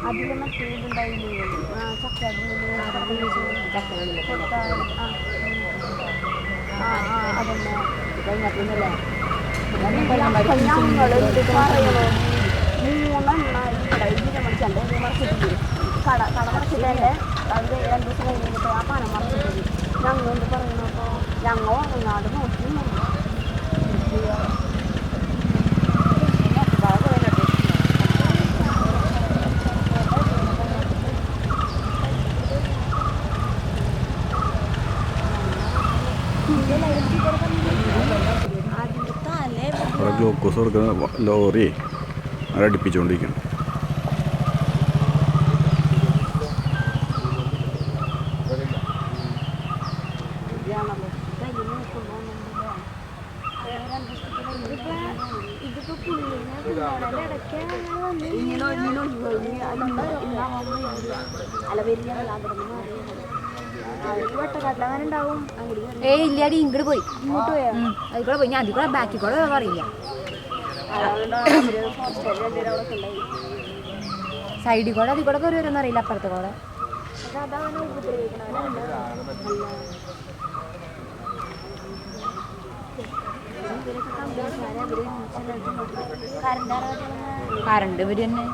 അതിൽ മറ്റേ ഇതുണ്ടായില്ലേ മൂന്നെണ്ണ ഇവിടെ ഇതിനെ മറിച്ചല്ലേ മറിച്ചിട്ടില്ലേ കട കട മറിച്ചിട്ടല്ലേ അത് രണ്ട് ദിവസം കഴിഞ്ഞിട്ട് ആ പണം മറിച്ചിട്ടില്ലേ ഞങ്ങൾ എന്ത് പറയുന്നപ്പോൾ ഞങ്ങൾ ഉറങ്ങാട് നോക്കി നിന്നു. അതിന്റെ തലേ അവിടെ ഗ്ലൂക്കോസ് കൊടുക്കുന്ന വ- ലോറി അവിടെ അടുപ്പിച്ചുകൊണ്ടിരിക്കണം ഇതാണല്ലോ. കയ്യിൽ നോക്കുമ്പോൾ നമ്മളിതാ. ഇതിപ്പോ പുള്ളിനെ പിള്ളേരുടെ ഇടയ്ക്ക് അങ്ങനെ വന്ന് ഇങ്ങനെ ഇങ്ങനെ ഒഴിവായി. ഇനി അതെന്താ ഇന്നാ വന്ന് ഇല്ല. അല്ല വരില്ല അവിടെ നിന്ന് വെട്ടക്കാട്ടിൽ അങ്ങനെ കൊടുക്കുന്ന ലോറി കയറി. ഏയ് ഇല്ലാടി ഇങ്ങോട്ട് പോയി. ഇങ്ങോട്ട് പോയാ? അതിക്കൂടെ കൂടെ പോയി. ഞാൻ അതിക്കൂടെ കൂടെ ബാക്കിൽ കൂടെ പറയില്ല. സൈഡിൽ കൂടെ അതിൽ കൂടെ കയറി വരുമെന്ന് അറിയില്ല അപ്പുറത്ത് കൂടെ. കറണ്ട് ഇവർ തന്നെ.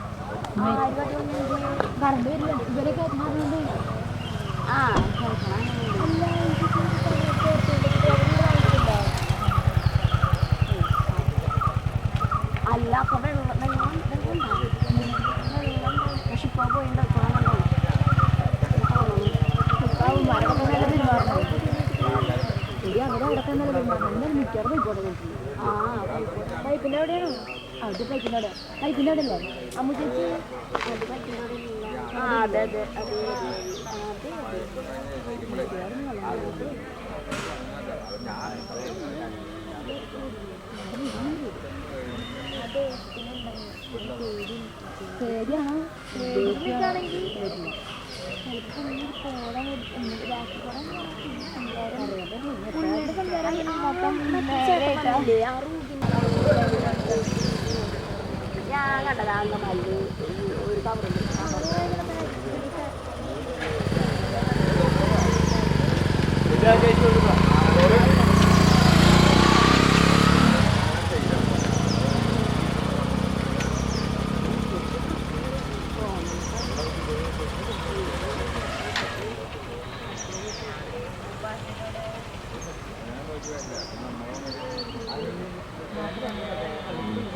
കറണ്ട് ഇവരൊക്കെ ആ അപ്പൊ വെള്ളം വെള്ളം വെള്ളം ഉണ്ടാവും. വെള്ളം ഉണ്ടാവും. പക്ഷെ ഇപ്പൊ പോയിണ്ട് പൈപ്പിന്റെ എവിടെയാണോ അവിടെ പൈപ്പിന്റെ അവിടെ പൈപ്പിന്റെ അവിടെ അല്ലേ അമ്മു ചേച്ചി ആ അതെ അതെ അതെ പേടിയാണോ. ഞാൻ കണ്ടതാണ് മല്ല് ഒരു കവറിൽ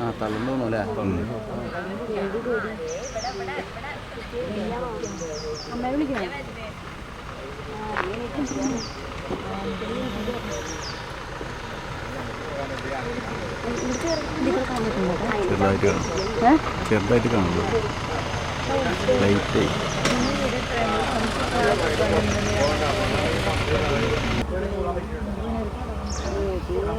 ആ തലം തോന്നുന്നു അല്ലേ ചെറുതായിട്ട് കാണും. ചെറുതായിട്ട് കാണുന്നു ലൈറ്റ് ഒന്ന് ചേരാൻ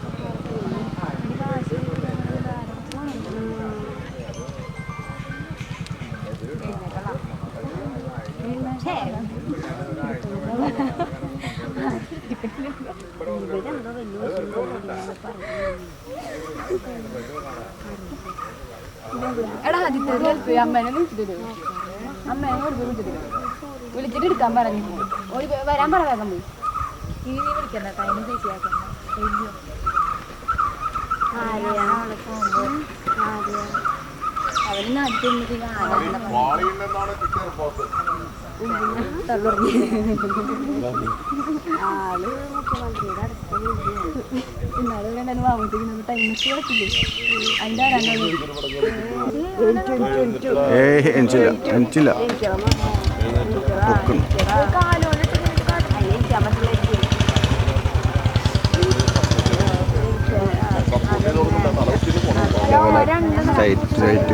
ഇവരെന്തോ വലിയ എടാ ആദ്യത്തെ ഹെൽപ്പ് അമ്മേനെ വിളിച്ചിട്ട് അമ്മേനെ കൊടുത്ത് വിളിച്ചിട്ട് വിളിച്ചിട്ട് എടുക്കാൻ പറഞ്ഞു. ഓടി വരാൻ പറ വേഗം പോയി ഇനി നീ വിളിക്കണ്ട ടൈം ആരെയാണ് അവന് ആദ്യത്തെ ഉമ്മക്ക് ആരാണ് ആൾ മുഖ്യമന്ത്രിയുടെ അടുത്ത ഇന്നാൾ ഉണ്ടായിരുന്നു വാങ്ങിച്ചിരിക്കുന്നത് ടൈമിച്ച് കിടക്കില്ലേ അതിന്റെ പൊക്കണം അതിനിരിക്കാൻ പറ്റില്ല എനിക്ക്. ടൈറ്റ് ടൈറ്റ്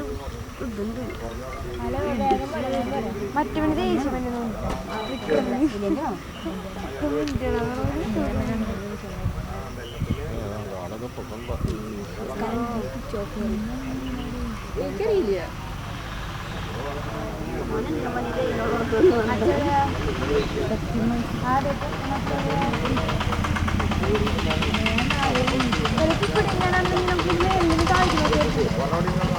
ഇതുണ്ട് മറ്റവന് ദേഷ്യം എനിക്കറിയില്ല. എനിക്ക്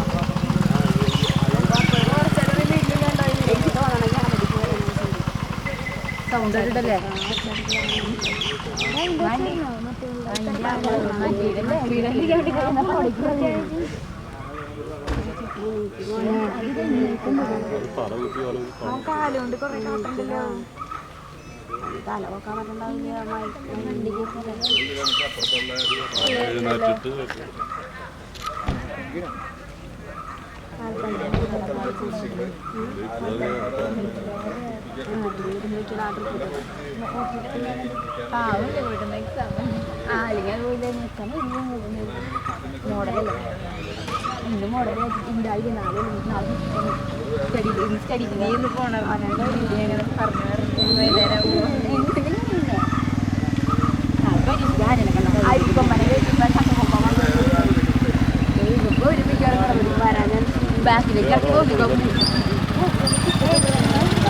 സൗണ്ട് ഇട്ടല്ലേ കാലുകൊണ്ട് കൊറേ കാട്ടുണ്ടല്ലോ തല വെക്കാൻ മോഡലല്ലേ ഇന്ന് മോഡൽ ഉണ്ടായി സ്റ്റഡി സ്റ്റഡി ഇന്ന് പറഞ്ഞു വൈകുന്നേരം ബാക്കിലേക്ക് ഇറക്കി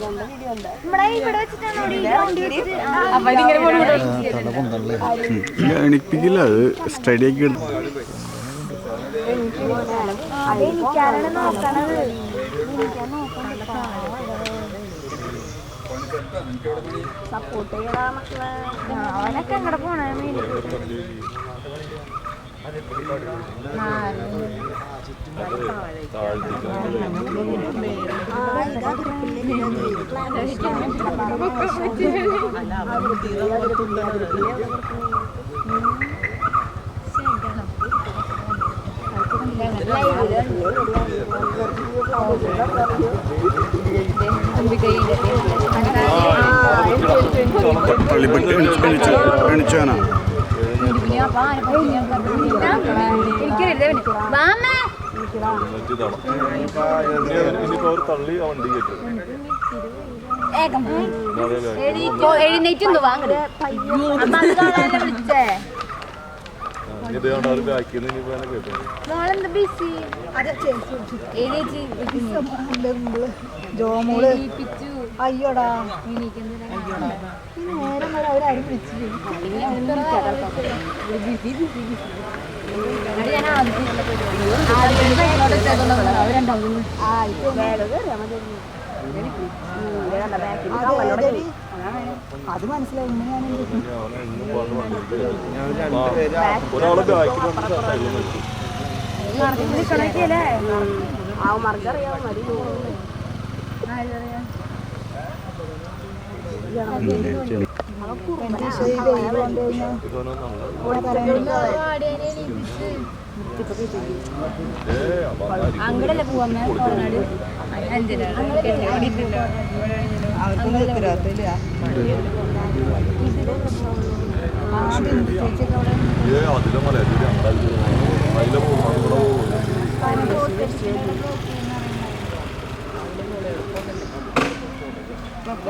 ചന്ദ്ര വീഡിയോ ഉണ്ട് ഇതിങ്ങനെ പോയി എണിപ്പിക്കില്ല അത് സ്റ്റഡി ആക്കി എനിക്കാരാണ് നോക്കണത് സപ്പോർട്ട് ചെയ്യടാ മക്കളെ അവനൊക്കെ അങ്ങോട്ട് പോണേ ആ ഇതാ പള്ളിപ്പെട്ടി എണിച്ചു എണിച്ചു എണിച്ചാനാ എനിക്കറിയില്ല വാമേ ഇനിയിപ്പോ അവർ തള്ളി ആ വണ്ടി കയറ്റും ഏകം എഴുന്നേറ്റ് വാങ്ങൽ വിളിച്ചേ ജോമോൾ അയ്യോടാ ഈ നേരം വരെ അവരാരും വിളിച്ചില്ല. ആ മതി? അത് മനസ്സിലായി. ഞാൻ എന്ത് ചെയ്യും? അവനെ അങ്ങടല്ലേ കോടനാട് അവർക്കൊന്നും അതിലെ അങ്ങടായിരിക്കും. അതിലെ പോകും കുട്ടികൾ വീഡിയോ കണ്ടിട്ടാണ് മാറ്റണ്ടിരിക്കുന്നത് എനിക്ക് മൊത്തം എടുക്കണം എടാ നമ്മ- ഇതേ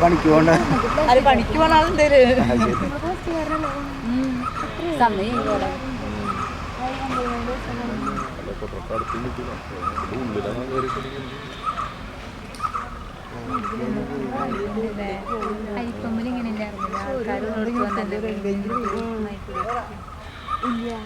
പണിക്ക് പോകണ്ട അത് പണിക്ക് പോണ ആളെന്തേര് സമയം അരിക്കൊമ്പിൽ ഇങ്ങനെ ഉണ്ടായിരുന്നില്ല ആൾക്കാർ ഞാൻ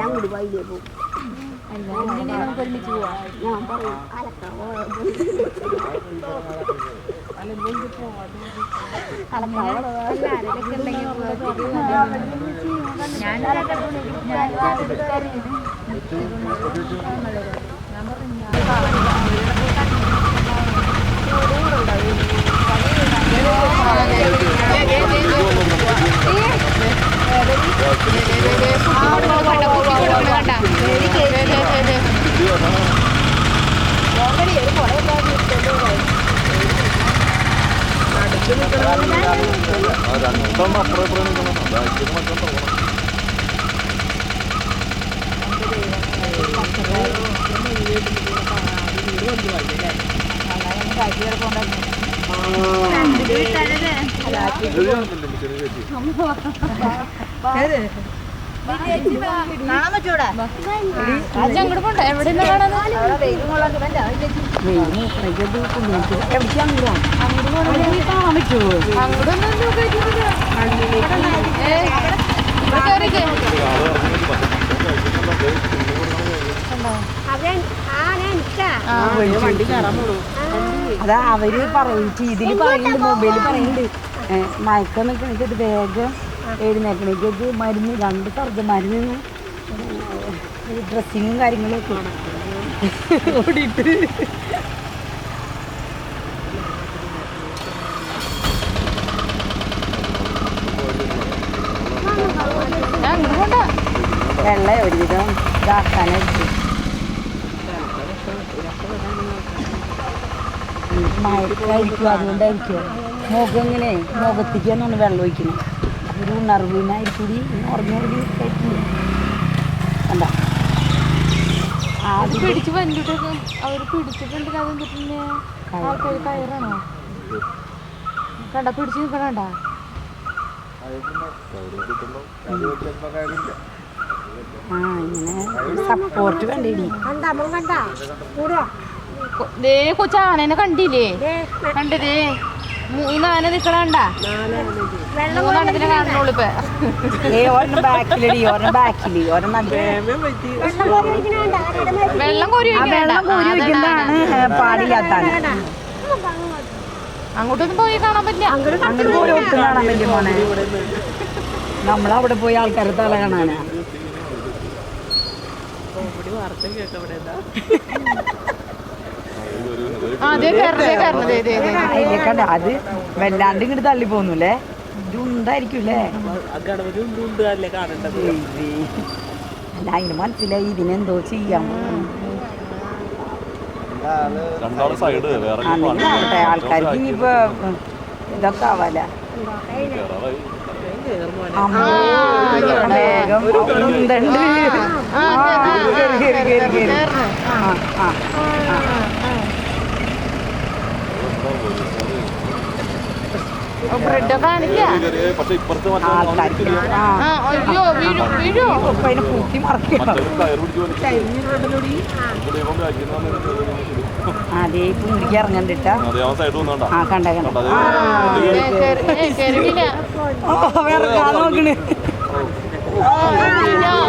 അങ്ങോട്ട് വൈകിയേ പോകും നമുക്ക് ഒരുമിച്ച് പോവാം ഞാൻ പറയും അലക്കാവോ ഞാൻ രണ്ടെണ്ണം അപ്പുറം ഇപ്പുറം നിൽക്കണം ബാക്കിൽ മറ്റേ പോകണം ഇത് കണ്ടില്ലേ ചെറിയ ചേച്ചി കാണാൻ പറ്റൂടെ അങ്ങോട്ട് പോണ്ട എവിടെ നിന്ന് കാണാൻ അതാ അവർ പറയും ഇതിൽ പറയുന്നുണ്ട് മൊബൈലിൽ പറയുന്നുണ്ട് മയക്കം നിൽക്കണിക്കത് വേഗം എഴുന്നേക്കണിക്കത് മരുന്ന് രണ്ട് സർജ മരുന്ന് ഡ്രസ്സിങ്ങും കാര്യങ്ങളും ഒക്കെ ഓടിയിട്ട് അങ്ങോട്ട് പോണ്ട വെള്ള ഒരുവിധം ഇതാക്കാനായിരിക്കും മയക്കായിരിക്കും അതുകൊണ്ടായിരിക്കും. മുഖം ഇങ്ങനെ മുഖത്തേക്കാണ് വെള്ളം ഒഴിക്കുന്നത്. ഒരു ഉണർവിനായിരിക്കും കൂടി ഉറങ്ങി കഴിക്കുന്നു കണ്ട? പിടിച്ച് വന്നിട്ടൊക്കെ അവർ പിടിച്ചിട്ടുണ്ടെങ്കിൽ അതെന്താ പിന്നെ ആൾക്കാർ കയറാണോ? കണ്ട? പിടിച്ച് നിൽക്കണണ്ട ആ ഇങ്ങനെ സപ്പോർട്ട് കണ്ടേടി ദേ കൊച്ചാനനെ കണ്ടില്ലേ? കണ്ടതേ മൂന്നാന നിക്കണണ്ട? മൂന്നെണ്ണത്തിനെ കാണുന്നുള്ളൂ ഇപ്പൊ. വെള്ളം കോരി അങ്ങോട്ടൊന്നും പോയി കാണാൻ പറ്റില്ല. അങ്ങോട്ട് പോയി കാണാൻ പറ്റും നമ്മളവിടെ പോയി ആൾക്കാരെ തല കാണാനാ. അതിലേക്കണ്ട അത് വല്ലാണ്ട് ഇങ്ങോട്ട് തള്ളി പോന്നല്ലേ ഇത്. അല്ല അതിന് മനസ്സിലായി ഇതിനെന്തോ ചെയ്യാൻ ആവട്ടെ ആൾക്കാർക്ക് ഇനിയിപ്പോ ഇതൊക്കെ ആവാല? ആ. ആ, ആ, ആ. ബ്രെഡ് കാണിക്കാ? അയ്യോ വീഴും വീഴും. ഇപ്പൊ ബാക്കിൽ അതേ ഇറങ്ങണ്ടിട്ടാ അവൻ സൈഡ് വന്നോണ്ടാ ആ കണ്ട കണ്ട. ഇറങ്ങാൻ നോക്കണ്.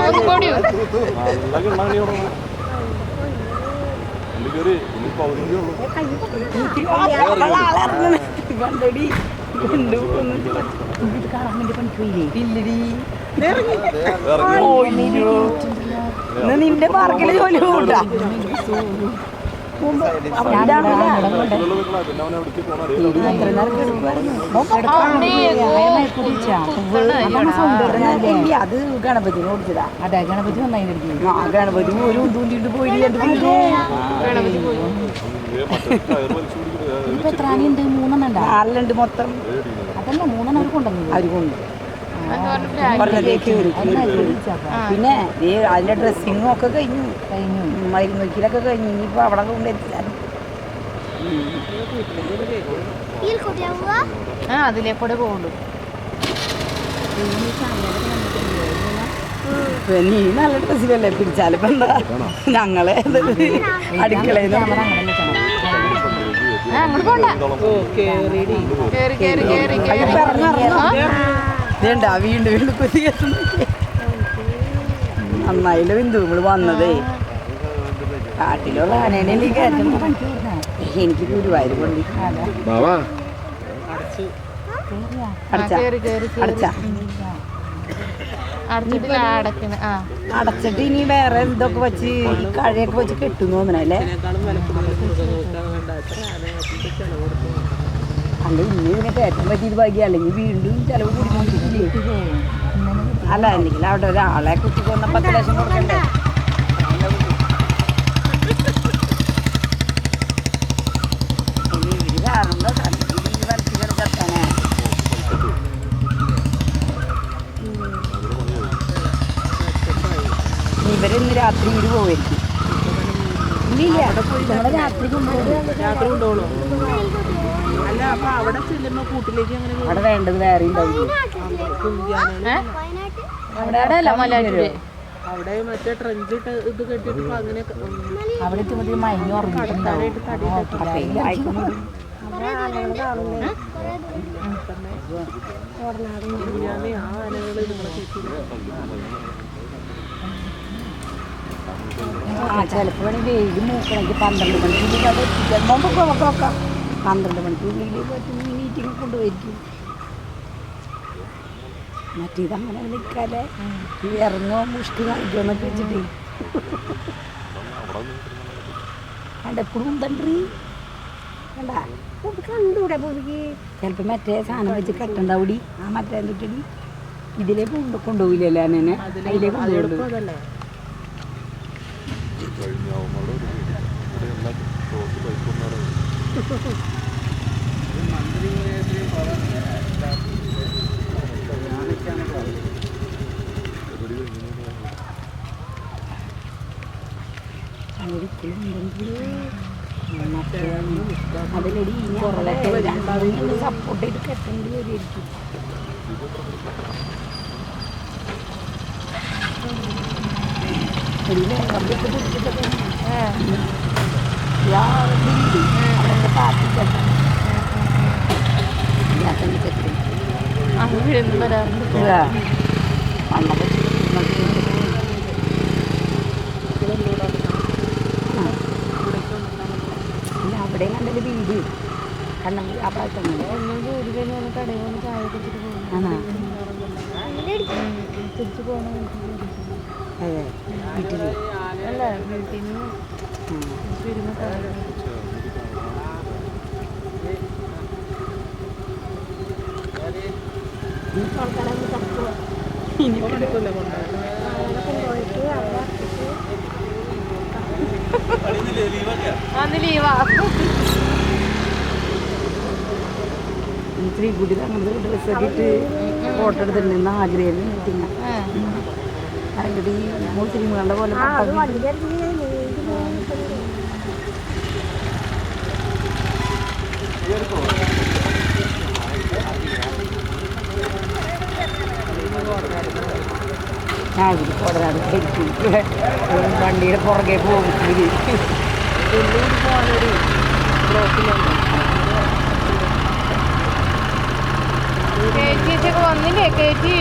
ഒന്നും വേണ്ടി പണിക്ക് പോയില്ലേ ഇല്ലടി നിന്റെ പാർക്കിൽ ജോലി കൂട്ടാ അത് ഗണപതി ഓടിച്ചതാ അതെ ഗണപതി നന്നായി ആ ഗണപതി ഒരു തൂണ്ടിട്ട് പോയി ഗണപതി പോയി ആനയുണ്ട് മൂന്നെണ്ണ നാലുണ്ട് മൊത്തം. അതല്ല മൂന്നെണ്ണം അവർ കൊണ്ടുവന്നു അവർ കൊണ്ടുവന്നു. പിന്നെ നീ അതിന്റെ ഡ്രസ്സിങ്ങും ഒക്കെ കഴിഞ്ഞു. കഴിഞ്ഞു. മരുന്ന് വയ്ക്കലൊക്കെ കഴിഞ്ഞു. ഇനിയിപ്പോ അവിടെ കൊണ്ടെത്തിച്ചാൽ ആ അതിലെ കൂടെ പോകുള്ളൂ നീ നല്ല ഡ്രസ്സിലല്ലേ പിടിച്ചാലിപ്പോ എന്താ? ഞങ്ങളെ അടുക്കളയിൽ ആ അങ്ങോട്ട് പോണ്ട. കേറി കേറി കേറി കേറി. ഇതേണ്ടാ വീണ്ടും വീണ്ടും കുത്തി കെട്ടുന്നു നന്നായില്ല ബിന്ദു നമ്മൾ വന്നതേ. കാട്ടിലുള്ള ആനേനെ എനിക്ക് ഗുരുവായൂർ പള്ളി അടച്ചിട്ട് ഇനി വേറെ ഇതൊക്കെ വെച്ച് ഈ കഴയൊക്കെ വെച്ച് കെട്ടുന്നു തോന്നണല്ലേ അല്ല ഇനി ഇതിനെ കയറ്റാൻ പറ്റിയത് ഭാഗ്യം അല്ലെങ്കിൽ വീണ്ടും ചിലവ് കൂടിക്കൊണ്ടിരിക്കില്ലേ അല്ല അല്ലെങ്കിൽ അവിടെ ഒരാളെ കുത്തിക്കൊന്ന പത്ത് ലക്ഷം കൊടുക്കണ്ടേ? ഇവരിന്ന് രാത്രി ഇരു പോവായിരിക്കും. ഇല്ല നമ്മളെ രാത്രി രാത്രി കൊണ്ടുപോകണോ അവിടെ വേണ്ടത് വേറെ? അവിടെ അല്ല മലയാറ്റൂര് അവിടെ മറ്റേ ട്രെഞ്ച് ഇട്ട് ഇത് കെട്ടിട്ട് അങ്ങനെ അവിടെ ഈ ആയിക്കോട്ടെ. ബിരിയാണി ആ ആ ചിലപ്പോൾ വെയിൽ മൂക്കണമെങ്കിൽ പന്ത്രണ്ട് മണിക്ക് അത് ചിലപ്പോൾ നോക്കാം. പന്ത്രണ്ട് മണിക്ക് പറ്റും. പറ്റുന്ന മീറ്റിംഗ് കൊണ്ടുപോയിരിക്കും. മറ്റേത് അങ്ങനെ നിൽക്കാതെ ഇറങ്ങോ മുഷ്ടി കാണിക്കോ എന്നൊക്കെ വെച്ചിട്ട്. കണ്ട? എപ്പോഴും ഉണ്ടീ കണ്ട കണ്ടൂടെ പുതുക്കി. ചിലപ്പോൾ മറ്റേ സാധനം വെച്ച് കെട്ടണ്ടാവൂടി. ആ മറ്റേ എന്തിട്ടടി? ഇതിലേ കൊണ്ട് കൊണ്ടുപോയില്ലല്ലോ എന്നെ അതിലേ കഴിഞ്ഞ അതിലടി സപ്പോർട്ട് ചെയ്ത് കെട്ടേണ്ടി വരുമായിരിക്കും ഒരു വേഗം പിടിച്ചിട്ടൊക്കെ അവിടെയൊക്കെ പാർട്ടിക്കട്ടെ ഞാൻ തന്നെ കെട്ടും അങ്ങ് വീഴുന്നു വരാറുണ്ട് പണ്ടൊക്കെ അവിടെ കണ്ടൊരു വീട് കണ്ണം ആ ഭാഗത്തുണ്ട് അതെ. വീട്ടിൽ. അല്ല വീട്ടിൽ നിന്ന് അന്ന് ലീവാ സ്ത്രീ കുട്ടി അങ്ങനത്തെ ഡ്രസ്സൊക്കെ ഇട്ട് ഫോട്ടോ എടുത്തിട്ടുണ്ട് ആഗ്രഹം മീറ്റിംഗ് ആ. അതിന്റെ ഈ മുസ്ലിമുകളുടെ പോലെ ആ അത് പട്ടം വണ്ടി കയറി ആ വണ്ടിയുടെ പുറകെ പോകും. ചേച്ചിയൊക്കെ വന്നില്ലേ ചേച്ചി